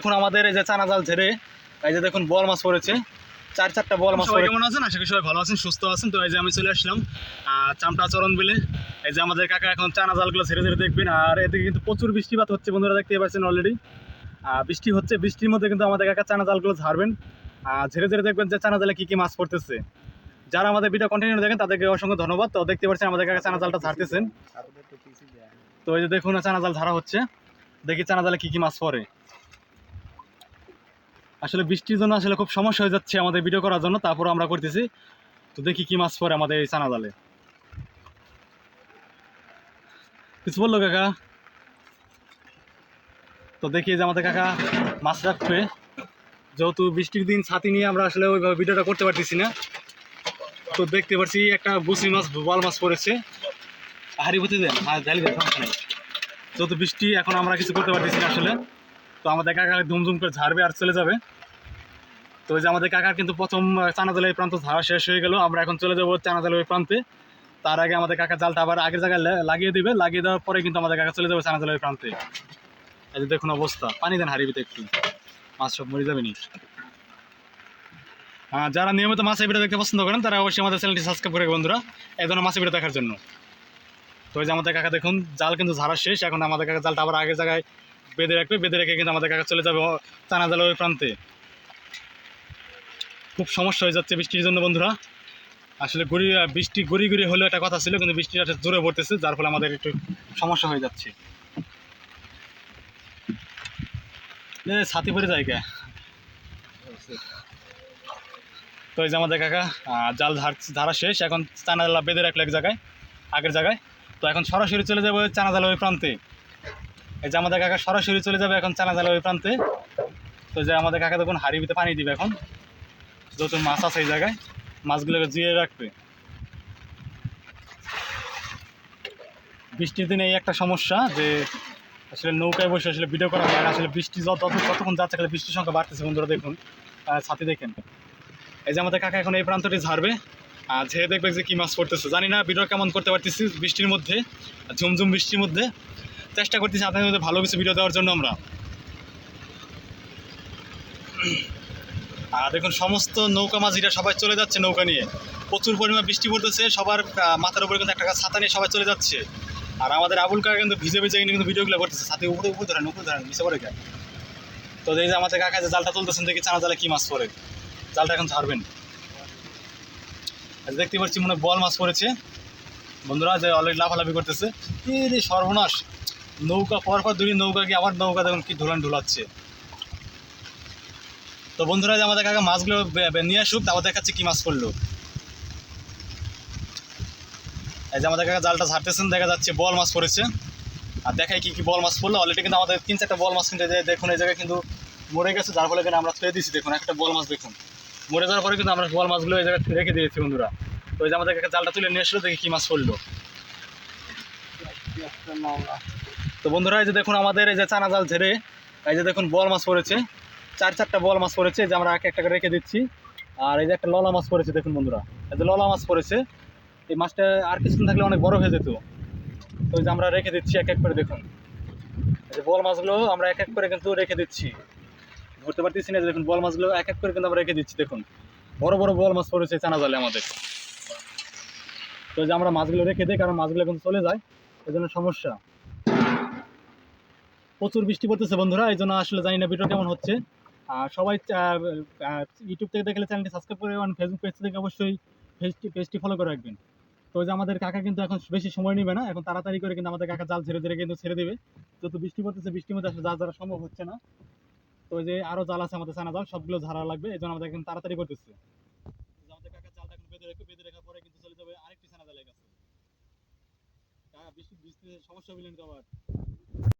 এখন আমাদের এই যে চানা জাল ঝেড়ে এই যে দেখুন বল মাছ পড়েছে। চার চারটা বল মাছ সবাই কেমন আছেন? আশা করি সবাই ভালো আছেন সুস্থ আছেন। তো এই যে আমি চলে আসলাম চামটা চরণ বিলে। এই যে আমাদের কাকা এখন চানা জালগুলো ছেড়ে ছেড়ে দেখবেন আর এদিকে কিন্তু প্রচুর বৃষ্টিপাত হচ্ছে বন্ধুরা দেখতে পাচ্ছেন অলরেডি বৃষ্টি হচ্ছে বৃষ্টির মধ্যে কিন্তু আমাদের কাকা চানা জালগুলো ঝাড়বেন। আর ঝেড়ে ঝেড়ে দেখবেন যে চানা জালে কী কী মাছ পড়তেছে। যারা আমাদের ভিডিও কন্টিনিউ দেখেন তাদেরকে অসংখ্য ধন্যবাদ। তো দেখতে পাচ্ছেন আমাদের কাকা চানা জালটা ঝাড়তেছেন। তো এই যে দেখুন চানা জাল ঝাড়া হচ্ছে। দেখি চানা জালে কী কী মাছ পড়ে। আসলে বৃষ্টির জন্য আসলে খুব সমস্যা হয়ে যাচ্ছে আমাদের ভিডিও করার জন্য তারপর আমরা করতেছি। তো দেখি কি মাছ পড়ে আমাদের এই চানা জালে কিছু বলল কাকা? তো দেখি যে আমাদের কাকা মাছ রাখবে যেহেতু বৃষ্টির দিন ছাতি নিয়ে আমরা আসলে ওইভাবে ভিডিওটা করতে পারতেছি না, তো দেখতে পাচ্ছি একটা বুসি মাছ বল মাছ পড়েছে। হাড়ি বুঝতে দেন হ্যাঁ যেহেতু বৃষ্টি, এখন আমরা কিছু করতে পারতেছি না আসলে। তো আমাদের কাকা ধুমধুম করে ঝাড়বে আর চলে যাবে। তো ওই যে আমাদের কাকার কিন্তু প্রথম চানাজালের প্রান্ত ঝাড়া শেষ হয়ে গেল। আমরা এখন চলে যাব চানাজালের প্রান্তে। তার আগে আমাদের কাকা জালটা আবার আগের জায়গায় লাগিয়ে দিবে। লাগিয়ে দেওয়ার পরে কিন্তু আমাদের কাকা চলে যাবে চানাজালের প্রান্তে। এই যে দেখুন অবস্থা। পানি দেন হারিবিতে একটু। মাছ সব মরে যাবে নি। আহ, যারা নিয়মিত মাছের ভিডিও দেখতে পছন্দ করেন তারা অবশ্যই আমাদের চ্যানেলটি সাবস্ক্রাইব করে বন্ধুরা। এই ধরনের মাছের ভিডিও দেখার জন্য। তো ওই যে আমাদের কাকা দেখুন জাল কিন্তু ঝাড়া শেষ। এখন আমাদের কাকা জালটা আবার আগের জায়গায় বেঁধে রাখবে, বেঁধে রেখে কিন্তু আমাদের কাকা চলে যাবে চানাজালের ওই প্রান্তে। খুব সমস্যা হয়ে যাচ্ছে বৃষ্টির জন্য বন্ধুরা। আসলে গড়ি, বৃষ্টি গড়ি গড়ি হলেও একটা কথা ছিল, কিন্তু বৃষ্টিটা একটা জোরে পড়তেছে, যার ফলে আমাদের একটু সমস্যা হয়ে যাচ্ছে। ছাতি পরে যায় কে? তো এই যে আমাদের কাকা জাল ঝাড় ঝাড়া শেষ, এখন চানা জাল বেঁধে রাখল এক জায়গায়, আগের জায়গায়। তো এখন সরাসরি চলে যাবে ওই চানা জাল ওই প্রান্তে। এই যে আমাদের কাকা সরাসরি চলে যাবে এখন চানা জাল ওই প্রান্তে। তো যে আমাদের কাকা দেখুন হাড়িতে পানি দিবে এখন। যত মাছ আছে এই জায়গায়, মাছগুলোকে জিয়ে রাখবে। বৃষ্টির দিনে এই একটা সমস্যা যে আসলে নৌকায় বসে আসলে ভিডিও করা হয় আসলে বৃষ্টি যত যতক্ষণ যাচ্ছে খালি বৃষ্টির সংখ্যা বাড়তেছে বন্ধুরা, দেখুন। ছাতি দেখেন। এই যে আমাদের কাকা এখন এই প্রান্তটি ঝাড়বে। আর ঝেড়ে দেখবে যে কী মাছ পড়তেছে। জানি না ভিডিও কেমন করতে পারতেছি বৃষ্টির মধ্যে, ঝুমঝুম বৃষ্টির মধ্যে। চেষ্টা করতেছি আপনাদের মধ্যে ভালো কিছু ভিডিও দেওয়ার জন্য আমরা। আর দেখুন, সমস্ত নৌকা মাঝিরা সবাই চলে যাচ্ছে নৌকা নিয়ে। প্রচুর পরিমাণ বৃষ্টি পড়তেছে, সবার মাথার উপরে কিন্তু একটা ছাতা নিয়ে সবাই চলে যাচ্ছে। আর আমাদের আবুল কাকা কিন্তু ভিজে ভিজে কিন্তু ভিডিওগুলো করতেছে সাথে উপরে উপরে ধরেন উপরে ধরেন, নিচে পড়ে যায় তো এই যে আমাদের কাকা যে জালটা তুলতেছেন, দেখি চানা জালে কি মাছ পড়ে। জালটা এখন ছাড়বেন আর দেখতে পাচ্ছি মনে বল মাছ পড়েছে। বন্ধুরা, যে অলরেডি লাফালাফি করতেছে। রে সর্বনাশ। নৌকা পর পর দুই নৌকা কি আবার নৌকা দেখুন কি ধুলান ঢুলাচ্ছে। তো বন্ধুরা যে আমাদের কাকা মাছগুলো নিয়ে আসুক তারপর দেখাচ্ছে কি মাছ পড়ল? এই যে আমাদের কাকা জালটা ছাড়তেছেন দেখা যাচ্ছে বল মাছ পড়েছে। আর দেখাই কি কি বল মাছ পড়ল। অলরেডি কিন্তু আমাদের তিন চারটা বল মাছ কিন্তু দেখুন, এই জায়গায় কিন্তু মরে গেছে। যার ফলে কিন্তু আমরা ছেড়ে দিয়েছি, দেখুন, একটা বল মাছ দেখুন। মরে যাওয়ার পরে কিন্তু আমরা বল মাছগুলো এই জায়গায় রেখে দিয়েছি, বন্ধুরা। তো যে আমাদের কাকা জালটা তুলে নিয়ে আসলো, দেখি কি মাছ পড়ল। তো বন্ধুরা, এই যে দেখুন আমাদের এই যে চানা জাল ঝেড়ে, এই যে দেখুন বল মাছ পড়েছে। চার চারটা বল মাছ পড়েছে, যে আমরা এক একটা করে রেখে দিচ্ছি। আর এই যে একটা ললা মাছ পড়েছে, দেখুন বন্ধুরা। এই যে ললা মাছ পড়েছে, এই মাছটা আর কিছুদিন থাকলে অনেক বড় হয়ে যেত। তো যে আমরা রেখে দিচ্ছি এক এক করে, দেখুন। এই যে বল মাছগুলো আমরা এক এক করে কিন্তু রেখে দিচ্ছি। ধরতে পারতেছি না যে দেখুন বল মাছগুলো এক এক করে কিন্তু আমরা রেখে দিচ্ছি, দেখুন। বড় বড় বল মাছ পড়েছে চানা জালে আমাদের। তো যে আমরা মাছগুলো রেখে দিই, কারণ মাছগুলো কিন্তু চলে যায়। এই জন্য সমস্যা। প্রচুর বৃষ্টি পড়তেছে বন্ধুরা এই জন্য আসলে জানি না ভিডিও কেমন হচ্ছে। আর সবাই ইউটিউব থেকে দেখলে চ্যানেলটি সাবস্ক্রাইব করে এবং ফেসবুক পেজ থেকে অবশ্যই পেজটি ফলো করে রাখবেন। তো যে আমাদের কাকা কিন্তু এখন বেশি সময় নেবে না, এখন তাড়াতাড়ি করে কিন্তু আমাদের কাকা জাল ছেড়ে ধীরে কিন্তু ছেড়ে দেবে। যত বৃষ্টি পড়তেছে, বৃষ্টির মধ্যে আসলে জাল ধরা সম্ভব হচ্ছে না। তো যে আরও জাল আছে আমাদের সানা জাল, সবগুলো ঝাড়া লাগবে এই জন্য আমাদের এখন তাড়াতাড়ি করতেছে। আমাদের কাকা জালটা বেঁধে রেখে, বেঁধে পরে কিন্তু চলে যাবে সমস্যা তো আবার?